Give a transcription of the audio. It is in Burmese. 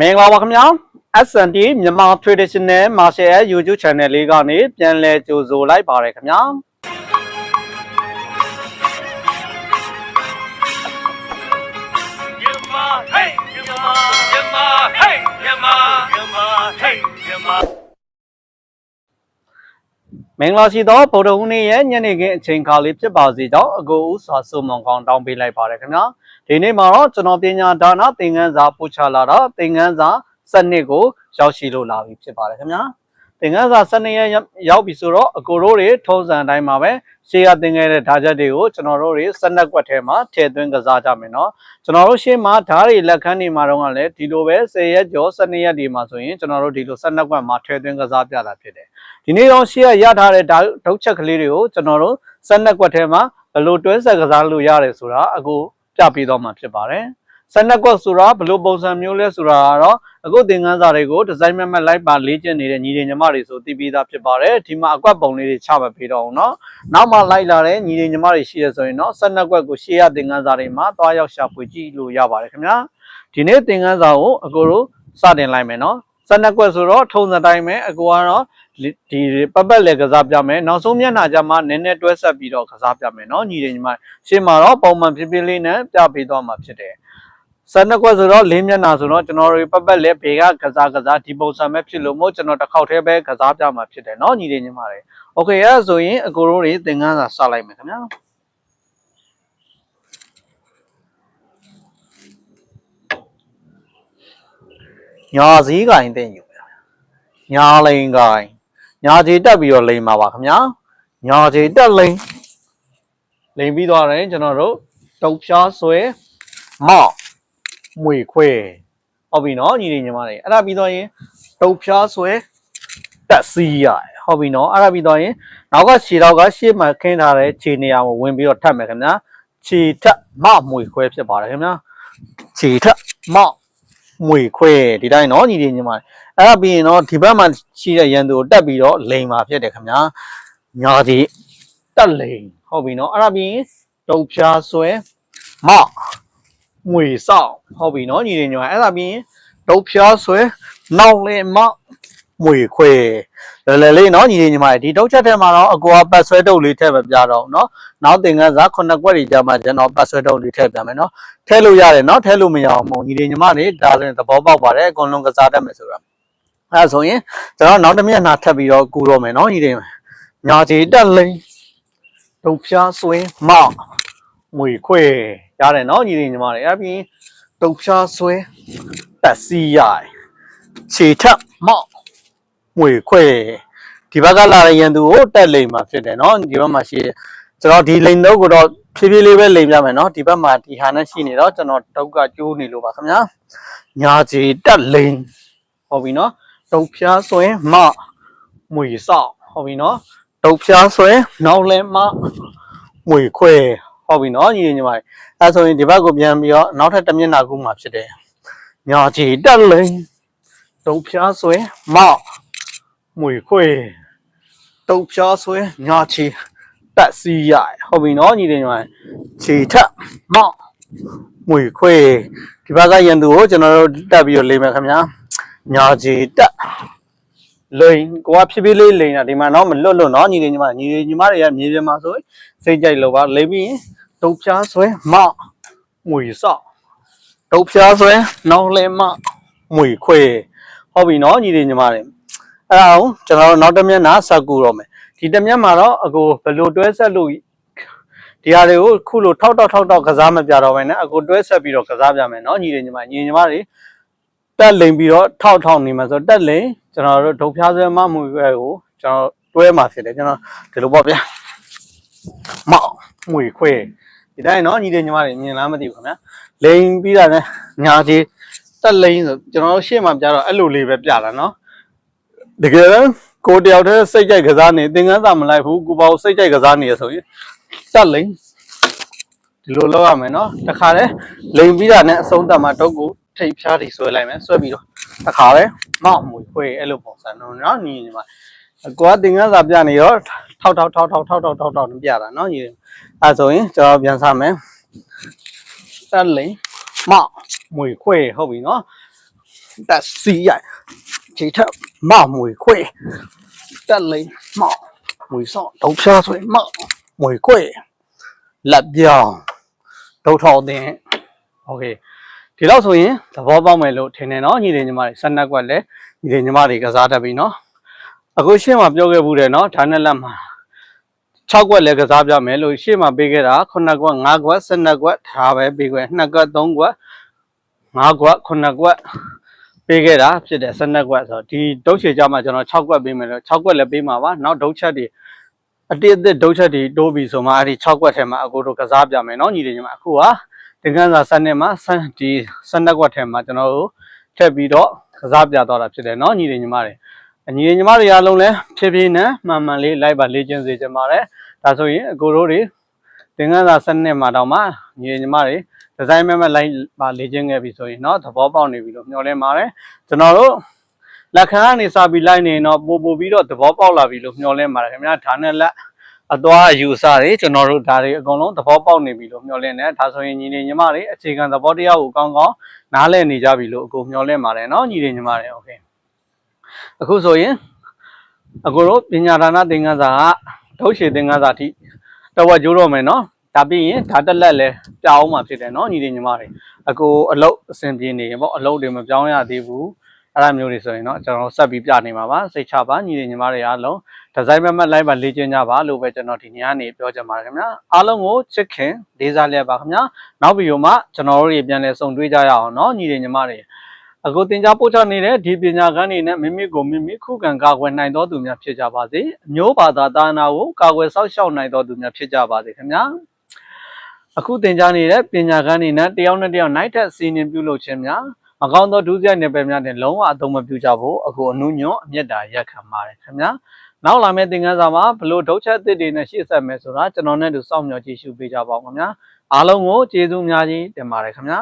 မင်္ဂလာပါခင်ဗျာ SND မြန်မာ Traditional Martial Art YouTube Channel လေးကနေပြန်လည်ကြိုဆိုလိုက်ပါရခင်ဗျာမြန်မာဟေးမြန်မာမြန်မာဟေးမြန်မာမြန်မာဟေးမြန်မာ င်္ဂလာရှိသောဗုဒ္ဓဟူးနေ့ရဲ့ညနေခင်းအချိန်ခါလေးဖြစ်ပါစေကြောင်းအကိုဦးစွာစုံမွန်ကောင်းတောင်းပေးလိုက်ပါရခင်ဗျာဒီနေ့မှာတော့ကျွန်တော်ပညာဒါနသင်ခန်းစာပို့ချလာတော့သင်ခန်းစာစနစ်ကိုရောက်ရှိလို့လာပြီဖြစ်ပါတယ်ခင်ဗျာသင်ခန်းစာစနစ်ရဲ့ရောက်ပြီဆိုတော့အကိုတို့တွေထုံးစံအတိုင်းပါပဲရှေ့ရသင်ခဲ့တဲ့ဓာတ်ချက်တွေကိုကျွန်တော်တို့တွေစနက်ကွက်ထဲမှာထည့်သွင်းကစားကြမယ်နော်ကျွန်တော်တို့ရှေ့မှာဓာတ်တွေလက်ခန်းတွေမှာတော့ကလည်းဒီလိုပဲ10ရက်ကျော်12ရက်ဒီမှာဆိုရင်ကျွန်တော်တို့ဒီလိုစနက်ကွက်မှာထည့်သွင်းကစားပြတာဖြစ်တယ် ဒီနေ့တော့ရှေ့ရရထားတဲ့ဓာတ်ဒုတ်ချက်ကလေးတွေကိုကျွန်တော်တို့စနက်ကွက်ထဲမှာဘယ်လိုတွဲဆက်ကစားလို့ရတယ်ဆိုတာအကိုပြပေးတော့မှာဖြစ်ပါတယ်စနက်ကွက်ဆိုတာဘယ်လိုပုံစံမျိုးလဲဆိုတာကတော့အခုသင်ခန်းစာတွေကိုဒီဇိုင်းမက်မက်လိုက်ပါလေ့ကျင့်နေတဲ့ညီတွေညီမတွေဆိုသိပြီးသားဖြစ်ပါတယ်ဒီမှာအကွက်ပုံလေးတွေချမပေးတော့ဘူးเนาะနောက်မှလိုက်လာတဲ့ညီတွေညီမတွေရှိရဆိုရင်เนาะစနက်ကွက်ကိုရှေ့ရသင်ခန်းစာတွေမှာသွားရောက်ရှာဖွေကြည့်လို့ရပါတယ်ခင်ဗျာဒီနေ့သင်ခန်းစာကိုအကိုတို့စတင်လိုက်မယ်เนาะစနက်ကွက်ဆိုတော့ထုံစံတိုင်းပဲအကိုကတော့ ဒီပတ်ပတ်လေကစားပြမယ်နောက်ဆုံးမျက်နှာကျမှနည်းနည်းတွဲဆက်ပြီးတော့ကစားပြမယ်เนาะညီတွေညီမရှေ့မှာတော့ပုံမှန်ဖြစ်ဖြစ်လေးနဲ့ပြပေးသွားမှာဖြစ်တယ်စနက်ကွက်ဆိုတော့လေးမျက်နှာဆိုတော့ကျွန်တော်တို့ပတ်ပတ်လေဘေကကစားကစားဒီပုံစံပဲဖြစ်လို့မို့ကျွန်တော်တစ်ခေါက်တည်းပဲကစားပြမှာဖြစ်တယ်เนาะညီတွေညီမတွေโอเคအဲ့ဒါဆိုရင်အကိုတို့တွေသင်ခန်းစာစလိုက်မယ်ခင်ဗျာညာစည်းကိုင်းတင်ယူမယ်ညာလိန်ကိုင်း ညာခြေတက်ပြီးတော့လိန်ပါပါခင်ဗျာညာခြေတက်လိန်လိန်ပြီးသွားတယ်ကျွန်တော်တို့တုတ်ဖြားဆွဲမောက်မွေခွဲဟုတ်ပြီနော်ညီလေးညီမတွေအဲ့ဒါပြီးတော့ရင်တုတ်ဖြားဆွဲတက်စီးရတယ်ဟုတ်ပြီနော်အဲ့ဒါပြီးတော့ရင်နောက်ကခြေတော့ကရှေ့မှာခင်းထားတဲ့ခြေနေရာကိုဝင်ပြီးတော့ထပ်မယ်ခင်ဗျာခြေထက်မမွေခွဲဖြစ်ပါတယ်ခင်ဗျာခြေထက်မ မွေခွဲဒီတိုင်းနော်ညီလေးညီမတွေအဲ့ဒါပြီးရင်တော့ဒီဘက်မှာရှိတဲ့ရန်သူကိုတက်ပြီးတော့လိန်ပါဖြစ်တယ်ခင်ဗျာညာဒီတက်လိန်ဟုတ်ပြီနော်အဲ့ဒါပြီးရင်တုတ်ဖြားဆွဲမမွေဆောက်ဟုတ်ပြီနော်ညီလေးညီမအဲ့ဒါပြီးရင်တုတ်ဖြားဆွဲနောက်လေမ မွေခွဲလဲလဲလေးနော်ညီလေးညီမတွေဒီတုတ်ချက်ထဲမှာတော့အကူကပတ်ဆွဲတုတ်လေးထည့်ပဲပြတော့နော်နောက်သင်္ကန်းစာခုနှစ်ကွက်ကြီးကြာမှကျွန်တော်ပတ်ဆွဲတုတ်လေးထည့်ပြမယ်နော်ထည့်လို့ရတယ်နော်ထည့်လို့မရအောင်မို့ညီလေးညီမတွေဒါဆိုရင်သဘောပေါက်ပါတယ်အကုန်လုံးကစားတတ်မယ်ဆိုတာအဲဒါဆိုရင်ကျွန်တော်နောက်တစ်မျက်နှာထပ်ပြီးတော့ကူတော့မယ်နော်ညီလေးညာချီတက်လိန်တုတ်ဖြားဆွဲမမွေခွဲရတယ်နော်ညီလေးညီမတွေအဲ့ပြီးတုတ်ဖြားဆွဲတက်စီးရတယ်ခြေထက်မောက် မွေခွဲဒီဘက်ကလာတဲ့ရန်သူကိုတက်လိမ့်မှာဖြစ်တယ်နော်ဒီဘက်မှာရှိတယ်ကျွန်တော်ဒီလိန်တော့ကိုတော့ဖြည်းဖြည်းလေးပဲလိန်ပြမယ်နော်ဒီဘက်မှာဒီဟာနဲ့ရှိနေတော့ကျွန်တော်တုတ်ကကျိုးနေလို့ပါခင်ဗျာညာချီတက်လိန်ဟုတ်ပြီနော်တုတ်ဖြားဆွဲမမွေဆောက်ဟုတ်ပြီနော်တုတ်ဖြားဆွဲနောက်လဲမမွေခွဲဟုတ်ပြီနော်ညီညီမလေးအဲဆိုရင်ဒီဘက်ကိုပြန်ပြီးတော့နောက်ထပ်တစ်မျက်နှာကူးမှာဖြစ်တယ်ညာချီတက်လိန်တုတ်ဖြားဆွဲမ မွေခွဲတုတ်ဖြားဆွဲညာချီတက်စီးရဟုတ်ပြီနော်ညီညီမလေးခြေထက်မမွေခွဲဒီဘက်ကရန်သူကိုကျွန်တော်တို့တက်ပြီးတော့လိမ့်မယ်ခင်ဗျာညာချီတက်လိန်ကိုကဖြည်းဖြည်းလေးလိန်တာဒီမှာတော့မလွတ်လွတ်နော်ညီလေးညီမညီလေးညီမတွေကမြေပြင်မှာဆိုရင်စိတ်ကြိုက်လို့ပါလိမ့်ပြီးရင်တုတ်ဖြားဆွဲမငွေဆော့တုတ်ဖြားဆွဲနောက်လဲမငွေခွဲဟုတ်ပြီနော်ညီလေးညီမတွေ အဲ့ဒါကိုကျွန်တော်တို့နောက်တစ်မျက်နှာဆက်ကူတော့မယ်ဒီတစ်မျက်မှာတော့အကိုဘယ်လိုတွဲဆက်လို့ဒီဟာတွေကိုခုလိုထောက်တောက်ထောက်တောက်ကစားမပြတော့ဘဲနဲ့အကိုတွဲဆက်ပြီးတော့ကစားပြမယ်နော်ညီလေးညီမညီညီမတွေတက်လိန်ပြီးတော့ထောက်ထောက်နေမှာဆိုတက်လိန်ကျွန်တော်တို့ဒုတ်ဖျားဆွဲမမှုပဲကိုကျွန်တော်တွဲမှာဖြစ်တယ်ကျွန်တော်ဒီလိုပေါ့ဗျာမောက်မွေခွဲဒီတိုင်းနော်ညီလေးညီမတွေမြင်လားမသိဘူးခင်ဗျာလိန်ပြီးတာနဲ့ညာကြီးတက်လိန်ဆိုကျွန်တော်တို့ရှေ့မှာပြတော့အဲ့လိုလေးပဲပြတာနော် တကယ်တော့ကိုတယောက်တည်းစိတ်ကြိုက်ကစားနေသင်္ကန်းစာမလိုက်ဘူးကိုပေါ့စိတ်ကြိုက်ကစားနေရဆိုရင်တက်လိန်ဒီလိုလုပ်ရမယ်နော်တခါလဲလိန်ပြီးတာနဲ့အဆုံးသတ်မှာတုတ်ကိုထိပ်ဖြားတွေဆွဲလိုက်မယ်ဆွဲပြီးတော့တစ်ခါပဲမောက်မွေခွေအဲ့လိုပုံစံတော့နော်ညီညီမကိုကတင်ကန်းစာပြနေရောထောက်ထောက်ထောက်ထောက်ထောက်ထောက်ထောက်ထောက်ပြတာနော်ညီအဲဆိုရင်ကျွန်တော်ပြန်စားမယ်တက်လိန်မောက်မွေခွေဟုတ်ပြီနော်တက်စီရိုက်ခြေထက် မမွေခွေတက်လိမ်မောက်မွေဆော့ဒုတ်ဖြားဆွေမောက်မွေခွေလက်ပြောင်းဒုတ်ထောက်တင်โอเคဒီတော့ဆိုရင်သဘောပေါက်မယ်လို့ထင်တယ်နော်ညီလေးညီမတွေဆက်နှက်ကွက်လဲညီလေးညီမတွေကစားတတ်ပြီနော်အခုရှင်းမှာပြောခဲ့ဘူးတယ်နော်ဒါနဲ့လက်မှာ6ကွက်လည်းကစားပြမယ်လို့ရှေ့မှာပေးခဲ့တာ9ကွက်5ကွက်12ကွက်ဒါပဲပေးခဲ့2ကွက်3ကွက်5ကွက်9ကွက် ပေးခဲ့တာဖြစ်တယ်12ကွက်ဆိုတော့ဒီဒုတ်ချေကြမှာကျွန်တော်6ကွက်ပေးမယ်လို့6ကွက်လည်းပေးမှာပါနောက်ဒုတ်ချက်တွေအတိအသစ်ဒုတ်ချက်တွေတိုးပြီဆိုမှအဲ့ဒီ6ကွက်ထဲမှာအကိုတို့ကစားပြမယ်เนาะညီလေးညီမအခုကတင်ကန်းစာစနစ်မှာစံဒီ12ကွက်ထဲမှာကျွန်တော်တို့ထည့်ပြီးတော့ကစားပြသွားတာဖြစ်တယ်เนาะညီလေးညီမတွေအညီညီမတွေအားလုံးလည်းဖြည်းဖြည်းနဲ့မှန်မှန်လေးလိုက်ပါလေ့ကျင့်စေချင်ပါတယ်ဒါဆိုရင်အကိုတို့တွေ တင်ကန်းစာစနစ်မှာတော့မှညီညီမတွေဒီဇိုင်းမဲ့မဲ့လိုက်ပါလေ့ကျင့်ခဲ့ပြီဆိုရင်เนาะသဘောပေါက်နေပြီလို့မျှော်လင့်ပါတယ်ကျွန်တော်တို့လက်ခံကနေစပြီးလိုက်နေရင်တော့ပို့ပို့ပြီးတော့သဘောပေါက်လာပြီလို့မျှော်လင့်ပါတယ်ခင်ဗျာဒါနဲ့လက်အသွားအယူအဆတွေကျွန်တော်တို့ဒါတွေအကုန်လုံးသဘောပေါက်နေပြီလို့မျှော်လင့်တယ်ဒါဆိုရင်ညီလေးညီမတွေအခြေခံသဘောတရားကိုကောင်းကောင်းနားလည်နေကြပြီလို့အကိုမျှော်လင့်ပါတယ်เนาะညီလေးညီမတွေโอเคအခုဆိုရင်အကိုတို့ပညာဒါနသင်္ကန်းစာကဒုတ်ရှည်သင်္ကန်းစာအထိ တဝက်ကျိုးတော့မယ်နော်ဒါပြီးရင်ဒါတက်လက်လဲပြအောင်မှဖြစ်တယ်နော်ညီတွေညီမတွေအကိုအလုတ်အဆင်ပြေနေပေါ့အလုတ်တွေမပြောင်းရသေးဘူးအဲ့လိုမျိုးတွေဆိုရင်တော့ကျွန်တော်ဆက်ပြီးပြနေမှာပါစိတ်ချပါညီတွေညီမတွေအားလုံးဒီဇိုင်းမမတ်လိုက်ပါလေ့ကျင့်ကြပါလို့ပဲကျွန်တော်ဒီညနေပြောချင်ပါတယ်ခင်ဗျာအားလုံးကိုချစ်ခင်လေးစားလိုက်ပါခင်ဗျာနောက်ဗီဒီယိုမှာကျွန်တော်တို့တွေပြန်လည်ဆုံတွေ့ကြရအောင်နော်ညီတွေညီမတွေ အခုသင်ကြားပို့ချနေတဲ့ဒီပညာကန်းတွေနဲ့မိမိကိုမိမိခုခံကာကွယ်နိုင်တော်သူများဖြစ်ကြပါစေအမျိုးဘာသာသာနာကိုကာကွယ်စောင့်ရှောက်နိုင်တော်သူများဖြစ်ကြပါစေခင်ဗျာအခုသင်ကြားနေတဲ့ပညာကန်းတွေနဲ့တယောက်နဲ့တယောက်နိုင်ထက်စီရင်ပြုလုပ်ခြင်းများမကောင်းသောဒုစရိုက်နယ်ပယ်များနဲ့လုံးဝအသုံးမပြုကြဖို့အခုအနုညွန့်အမျက်တာရက်ခံပါတယ်ခင်ဗျာနောက်လာမယ့်သင်ခန်းစာမှာဘလို့ဒုတ်ချက်အသစ်တွေနဲ့ရှေ့ဆက်မယ်ဆိုတာကျွန်တော်နဲ့တူစောင့်မျှော်ကြည့်ရှုပေးကြပါဦးခင်ဗျာအားလုံးကိုကျေးဇူးအများကြီးတင်ပါတယ်ခင်ဗျာ